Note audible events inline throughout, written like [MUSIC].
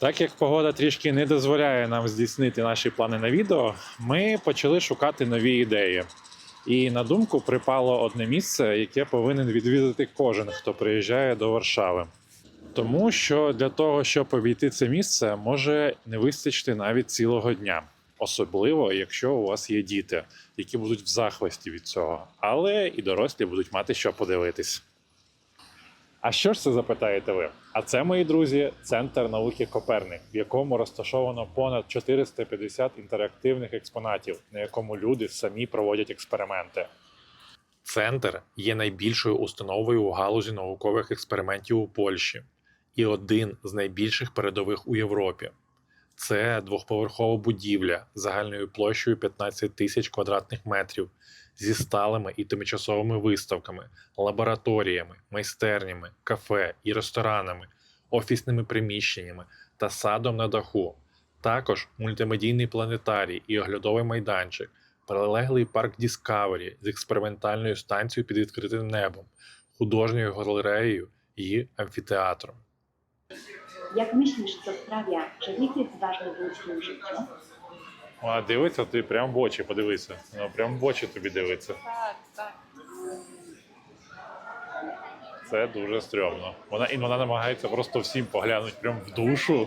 Так як погода трішки не дозволяє нам здійснити наші плани на відео, ми почали шукати нові ідеї. І на думку припало одне місце, яке повинен відвідати кожен, хто приїжджає до Варшави. Тому що для того, щоб обійти це місце, може не вистачити навіть цілого дня. Особливо, якщо у вас є діти, які будуть в захваті від цього, але і дорослі будуть мати що подивитись. А що ж це запитаєте ви? А це, мої друзі, центр науки Коперник, в якому розташовано понад 450 інтерактивних експонатів, на якому люди самі проводять експерименти. Центр є найбільшою установою у галузі наукових експериментів у Польщі і один з найбільших передових у Європі. Це двохповерхова будівля загальною площею 15 тисяч квадратних метрів зі сталими і тимчасовими виставками, лабораторіями, майстернями, кафе і ресторанами, офісними приміщеннями та садом на даху. Також мультимедійний планетарій і оглядовий майданчик, прилеглий парк Діскавері з експериментальною станцією під відкритим небом, художньою галереєю і амфітеатром. Jak myślisz, co sprawia, że wiek jest ważny w ludzkim życiu? Вона дивиться, ти прям в очі подивися. Вона прям в очі тобі дивиться. Так, так. Це дуже стрьомно. Вона і вона намагається просто всім поглянути прям в душу. [LAUGHS]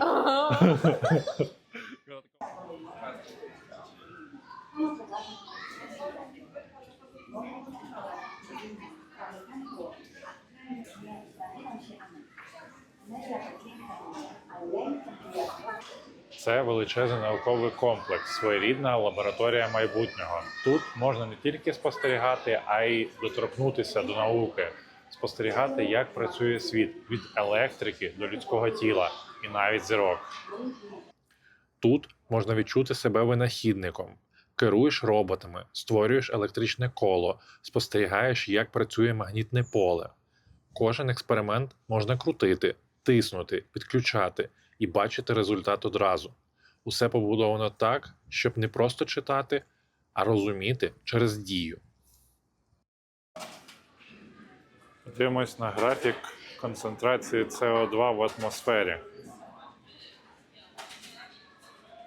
Це величезний науковий комплекс, своєрідна лабораторія майбутнього. Тут можна не тільки спостерігати, а й доторкнутися до науки, спостерігати, як працює світ від електрики до людського тіла і навіть зірок. Тут можна відчути себе винахідником. Керуєш роботами, створюєш електричне коло, спостерігаєш, як працює магнітне поле. Кожен експеримент можна крутити, тиснути, підключати і бачити результат одразу. Усе побудовано так, щоб не просто читати, а розуміти через дію. Дивимось на графік концентрації СО2 в атмосфері.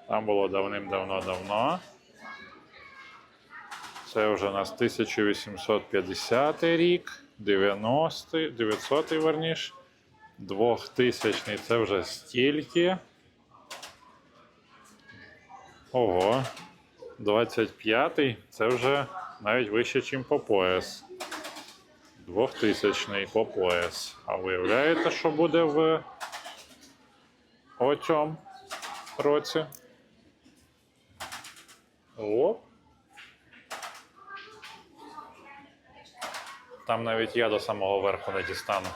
Там було давним-давно-давно. Це вже у нас 1850 рік, 90-й, 900 верніш. 2000 це вже стільки. Ого. 25-й це вже навіть вище, ніж по пояс. 2000 по пояс. А виявляєте, що буде в оцьому році? Оп. Там навіть я до самого верху не дістану.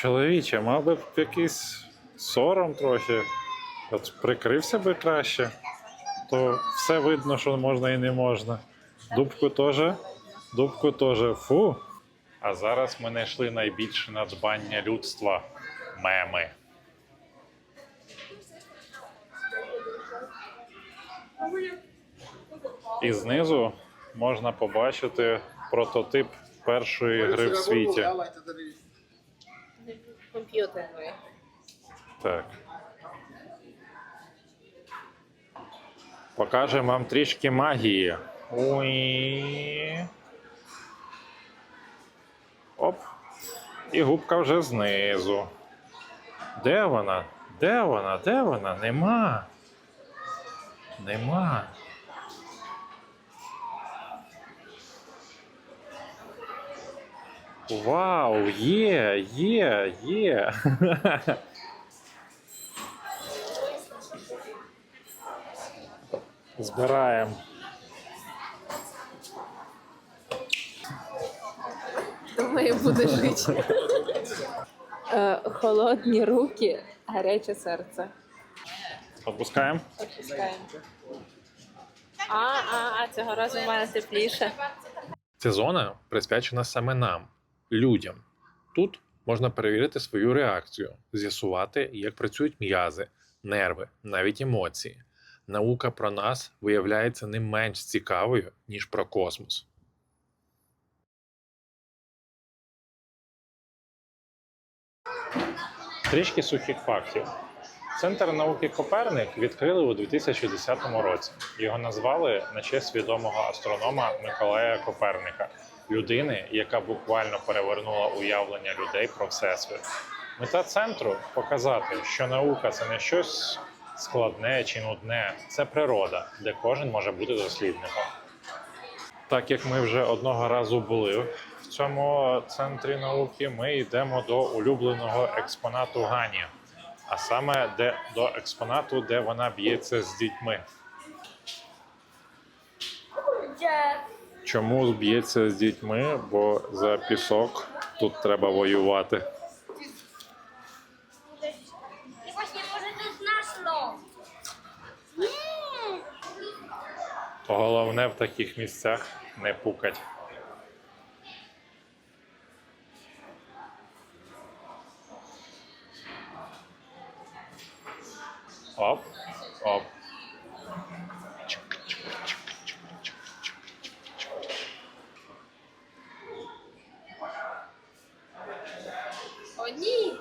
Чоловіче, мав би якийсь сором трохи. От прикрився би краще, то все видно, що можна і не можна. Дубку теж. Дубку теж. Фу. А зараз ми знайшли найбільше надбання людства меми. І знизу можна побачити прототип першої гри в світі. Комп'ютерної. Так. Покажемо вам трішки магії. Уї. Оп. І губка вже знизу. Де вона? Де вона? Де вона? Нема. Нема. Вау, є, є, є. Збираємо. Думаю, буде жити. Е, Холодні руки, гаряче серце. Опускаємо. Відпускаємо. А, а, а, цього разу в мене тепліше. Ця зона присвячена саме нам, людям. Тут можна перевірити свою реакцію, з'ясувати, як працюють м'язи, нерви, навіть емоції. Наука про нас виявляється не менш цікавою, ніж про космос. Трішки сухих фактів. Центр науки Коперник відкрили у 2010 році. Його назвали на честь відомого астронома Миколая Коперника, людини, яка буквально перевернула уявлення людей про всесвіт. Мета центру показати, що наука це не щось складне чи нудне, це природа, де кожен може бути дослідником. Так як ми вже одного разу були в цьому центрі науки, ми йдемо до улюбленого експонату Гані, а саме де, до експонату, де вона б'ється з дітьми. Чому б'ється з дітьми? Бо за пісок тут треба воювати. Головне в таких місцях не пукать. Оп, оп. О, ні!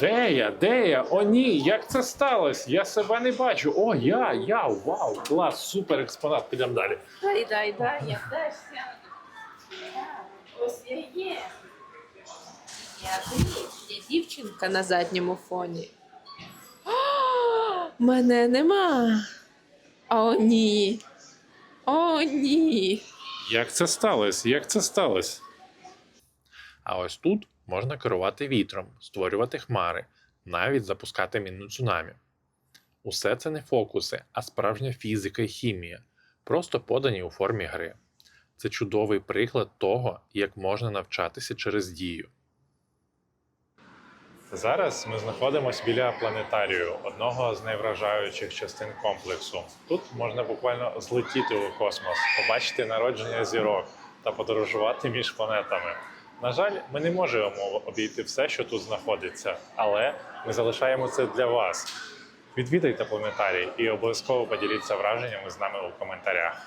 Де я? Де я? О, ні, як це сталося? Я себе не бачу. О, я, я, вау, клас, супер експонат. Підемо далі. Дай, дай, дай, я теж сяду. Ось я є. Я дивись, є дівчинка на задньому фоні. О, мене нема. О, ні. О, ні. Як це сталося? Як це сталося? А ось тут можна керувати вітром, створювати хмари, навіть запускати мінну цунамі. Усе це не фокуси, а справжня фізика і хімія, просто подані у формі гри. Це чудовий приклад того, як можна навчатися через дію. Зараз ми знаходимося біля планетарію, одного з найвражаючих частин комплексу. Тут можна буквально злетіти у космос, побачити народження зірок та подорожувати між планетами. На жаль, ми не можемо обійти все, що тут знаходиться, але ми залишаємо це для вас. Відвідайте планетарій і обов'язково поділіться враженнями з нами у коментарях.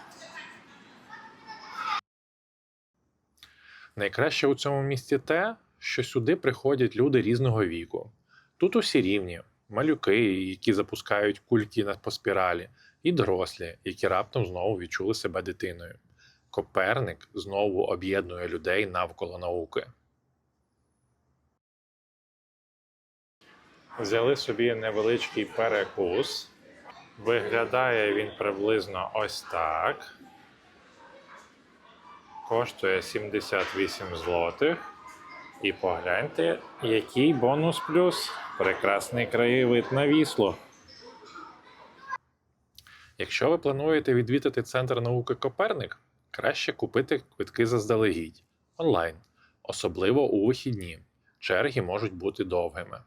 Найкраще у цьому місті те, що сюди приходять люди різного віку. Тут усі рівні, малюки, які запускають кульки по спіралі, і дорослі, які раптом знову відчули себе дитиною. Коперник знову об'єднує людей навколо науки. Взяли собі невеличкий перекус. Виглядає він приблизно ось так. Коштує 78 злотих. І погляньте, який бонус плюс. Прекрасний краєвид на вісло. Якщо ви плануєте відвідати центр науки Коперник, краще купити квитки заздалегідь онлайн, особливо у вихідні. Черги можуть бути довгими.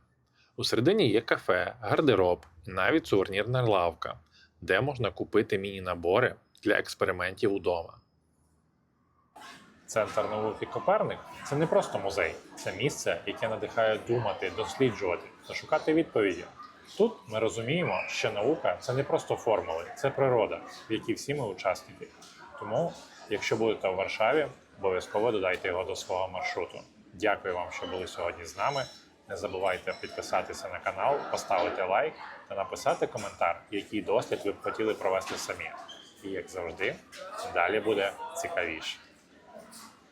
У середині є кафе, гардероб і навіть сувенірна лавка, де можна купити міні-набори для експериментів удома. Центр науки Коперник це не просто музей, це місце, яке надихає думати, досліджувати та шукати відповіді. Тут ми розуміємо, що наука це не просто формули, це природа, в якій всі ми учасники. Тому, якщо будете в Варшаві, обов'язково додайте його до свого маршруту. Дякую вам, що були сьогодні з нами. Не забувайте підписатися на канал, поставити лайк та написати коментар, який дослід ви б хотіли провести самі. І як завжди, далі буде цікавіше.